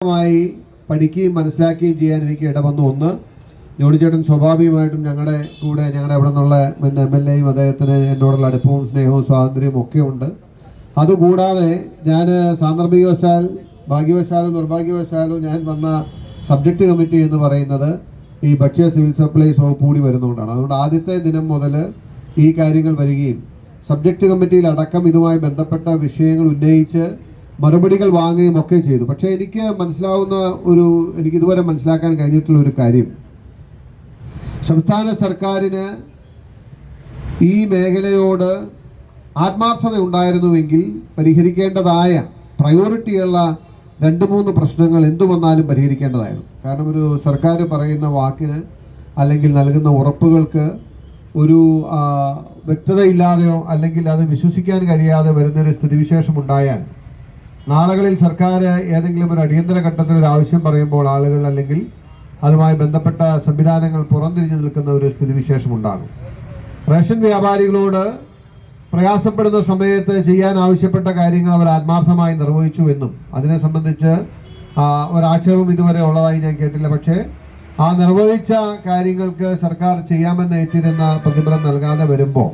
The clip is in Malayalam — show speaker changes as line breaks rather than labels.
മായി പഠിക്കുകയും മനസ്സിലാക്കുകയും ചെയ്യാൻ എനിക്ക് ഇടവന്നു. ഒന്ന് ജോണിച്ചേട്ടൻ സ്വാഭാവികമായിട്ടും ഞങ്ങളുടെ കൂടെ ഞങ്ങളുടെ അവിടെ നിന്നുള്ള പിന്നെ എം എൽ എയും അദ്ദേഹത്തിന് എന്നോടുള്ള അടുപ്പവും സ്നേഹവും സ്വാതന്ത്ര്യവും ഒക്കെ ഉണ്ട്. അതുകൂടാതെ ഞാൻ സാന്ദർഭികവശാൽ ഭാഗ്യവശാലും നിർഭാഗ്യവശാലും ഞാൻ വന്ന സബ്ജക്റ്റ് കമ്മിറ്റി എന്ന് പറയുന്നത് ഈ ഭക്ഷ്യ സിവിൽ സപ്ലൈസ് വകുപ്പ് കൂടി വരുന്നതുകൊണ്ടാണ്. അതുകൊണ്ട് ആദ്യത്തെ ദിനം മുതൽ ഈ കാര്യങ്ങൾ വരികയും സബ്ജക്റ്റ് കമ്മിറ്റിയിൽ അടക്കം ഇതുമായി ബന്ധപ്പെട്ട വിഷയങ്ങൾ ഉന്നയിച്ച് മറുപടികൾ വാങ്ങുകയും ഒക്കെ ചെയ്തു. പക്ഷേ എനിക്ക് മനസ്സിലാവുന്ന ഒരു എനിക്ക് ഇതുവരെ മനസ്സിലാക്കാൻ കഴിഞ്ഞിട്ടുള്ള ഒരു കാര്യം. സംസ്ഥാന സർക്കാരിന് ഈ മേഖലയോട് ആത്മാർത്ഥത ഉണ്ടായിരുന്നുവെങ്കിൽ പരിഹരിക്കേണ്ടതായ പ്രയോറിറ്റിയുള്ള രണ്ട് മൂന്ന് പ്രശ്നങ്ങൾ എന്തു വന്നാലും പരിഹരിക്കേണ്ടതായിരുന്നു. കാരണം ഒരു സർക്കാർ പറയുന്ന വാക്കിന് അല്ലെങ്കിൽ നൽകുന്ന ഉറപ്പുകൾക്ക് ഒരു വ്യക്തതയില്ലാതെയോ അല്ലെങ്കിൽ അത് വിശ്വസിക്കാൻ കഴിയാതെ വരുന്നൊരു സ്ഥിതിവിശേഷം ഉണ്ടായാൽ നാളുകളിൽ സർക്കാർ ഏതെങ്കിലും ഒരു അടിയന്തര ഘട്ടത്തിൽ ഒരു ആവശ്യം പറയുമ്പോൾ ആളുകൾ അല്ലെങ്കിൽ അതുമായി ബന്ധപ്പെട്ട സംവിധാനങ്ങൾ പുറംതിരിഞ്ഞു നിൽക്കുന്ന ഒരു സ്ഥിതിവിശേഷം ഉണ്ടാകും. റേഷൻ വ്യാപാരികളോട് പ്രയാസപ്പെടുന്ന സമയത്ത് ചെയ്യാൻ ആവശ്യപ്പെട്ട കാര്യങ്ങൾ അവർ ആത്മാർത്ഥമായി നിർവഹിച്ചു എന്നും അതിനെ സംബന്ധിച്ച് ഒരാക്ഷേപം ഇതുവരെ ഉള്ളതായി ഞാൻ കേട്ടില്ല. പക്ഷേ ആ നിർവഹിച്ച കാര്യങ്ങൾക്ക് സർക്കാർ ചെയ്യാമെന്ന് ഏറ്റിരുന്ന പ്രതിഫലം നൽകാതെ വരുമ്പോൾ